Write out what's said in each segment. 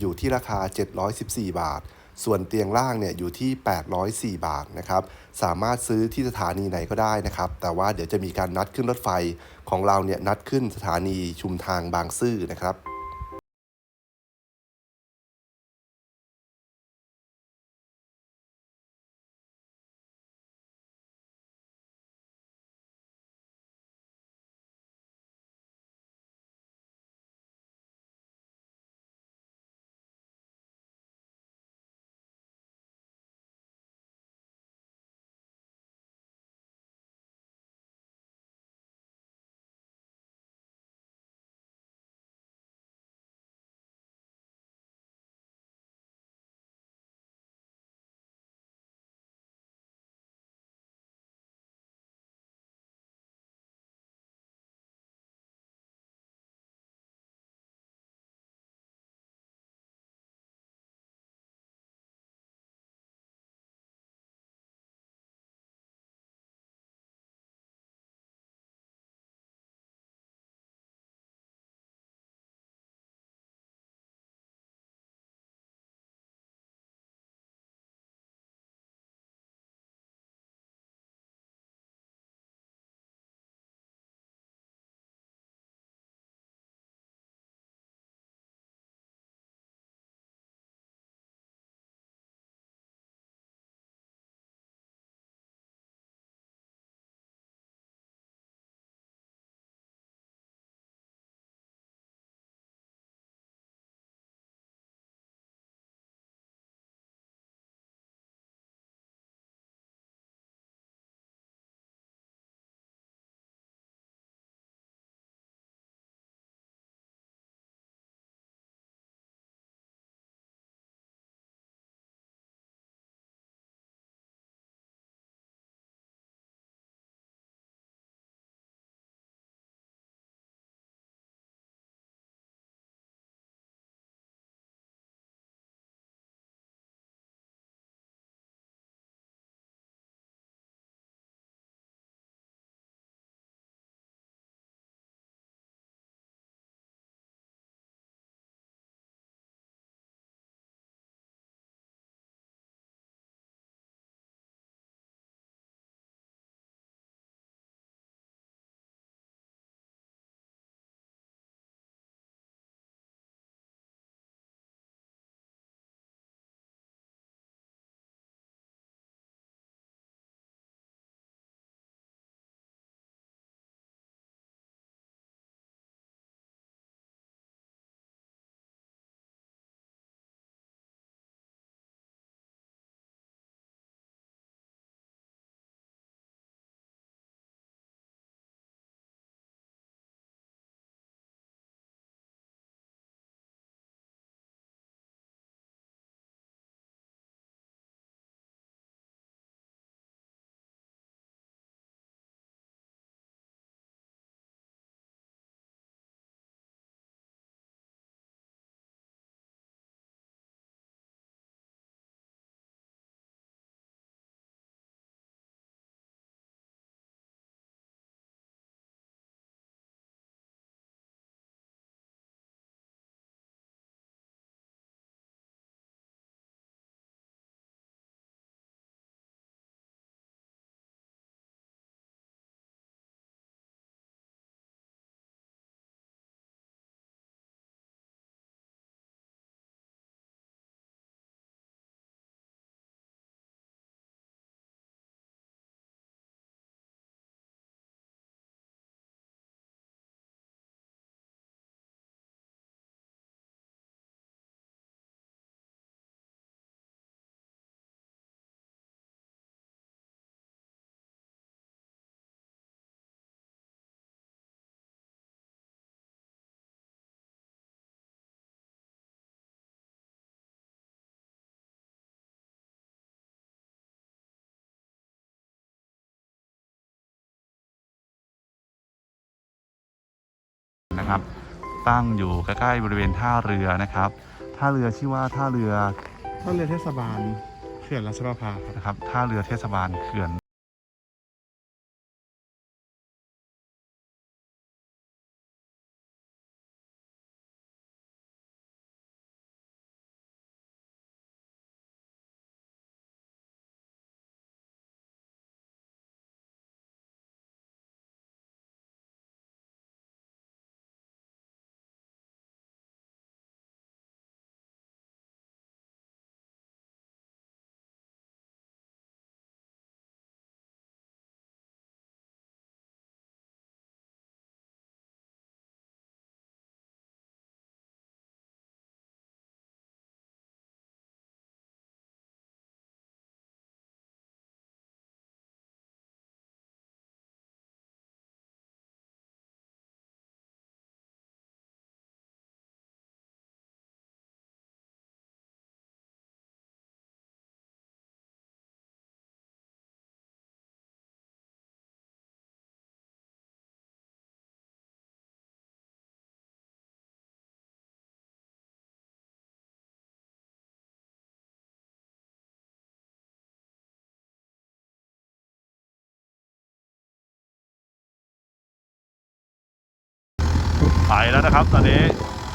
อยู่ที่ราคา 714 บาท ส่วนเตียงล่างเนี่ยอยู่ที่ 804 บาทนะครับสามารถซื้อที่สถานีไหนก็ได้นะครับ แต่ว่าเดี๋ยวจะมีการนัดขึ้นรถไฟของเราเนี่ยนัดขึ้นสถานีชุมทางบางซื่อนะครับ นะครับ ตั้งอยู่ใกล้ๆบริเวณท่าเรือนะครับ ท่าเรือชื่อว่าท่าเรือท่าเรือเทศบาลเขื่อนรัชประภาครับ นะครับ ท่าเรือเทศบาลเขื่อน ไปแล้วนะครับ ตอนนี้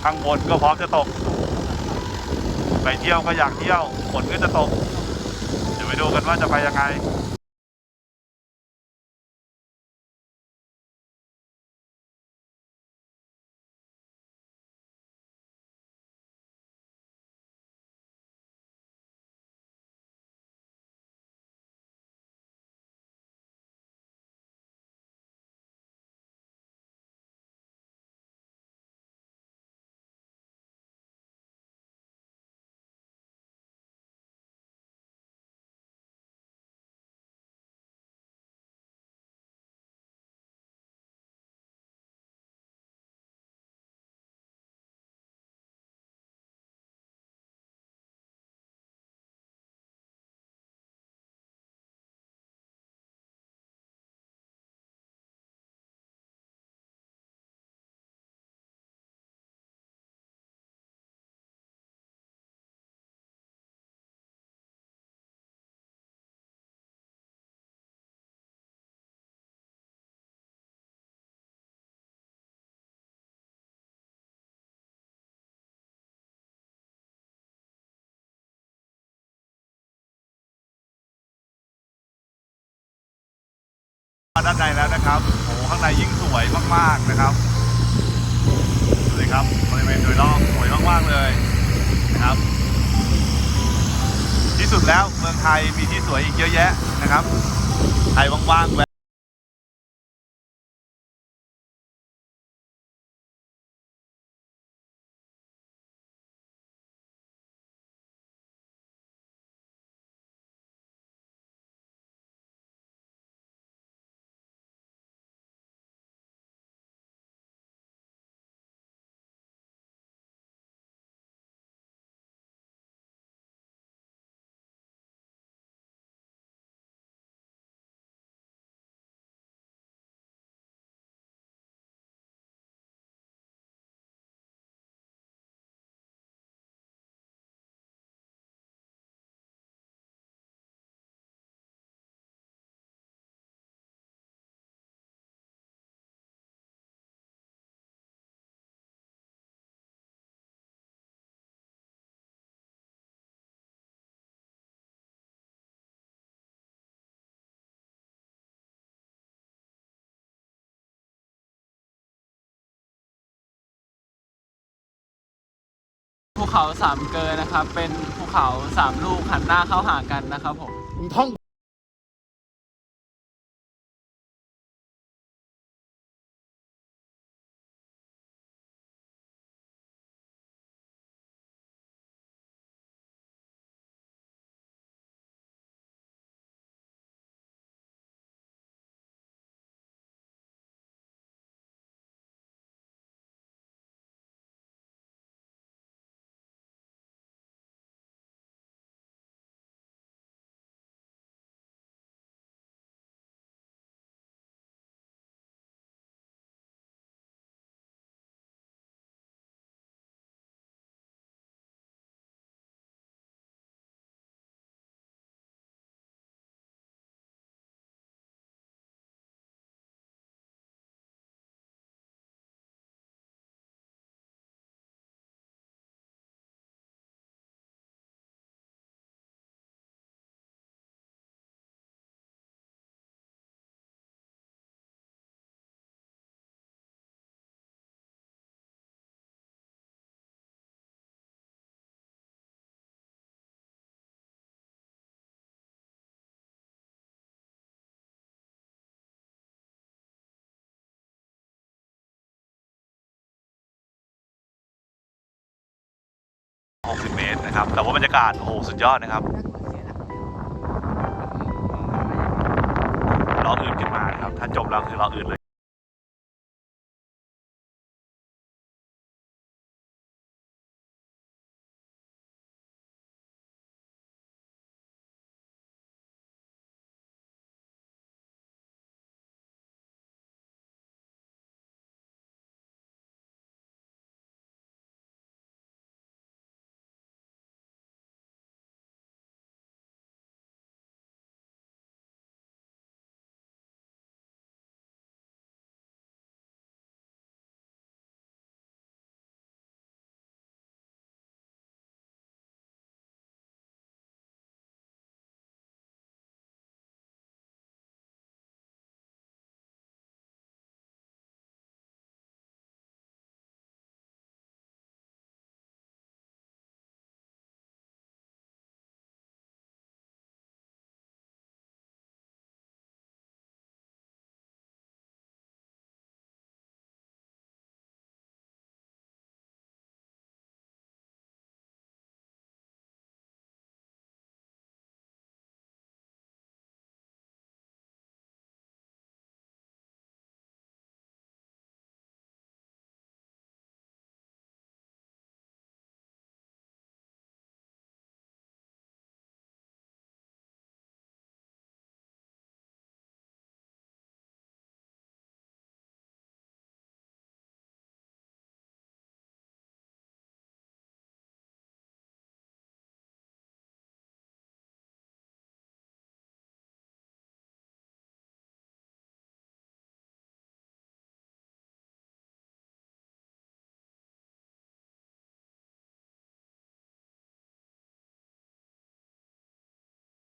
ข้างบนก็พร้อมจะตก ไปเที่ยวก็อยากเที่ยวฝนก็จะตก เดี๋ยวไปดูกันว่าจะไปยังไง ด้านในแล้วนะครับโอ้โหข้างในยิ่งสวยมากๆนะครับดูเลยครับบริเวณโดยรอบสวยมากๆเลยนะครับ ที่สุดแล้วเมืองไทยมีที่สวยอีกเยอะแยะนะครับใครว่างๆแวะ ภูเขาสามเกอนะครับ เป็นภูเขาสามลูกหันหน้าเข้าหากันนะครับผมท่อง 60 เมตรนะครับ แต่ว่าบรรยากาศโอ้โหสุดยอดนะครับล้ออื่นขึ้นมานะครับ ถ้าจบแล้วคือล้ออื่นเลย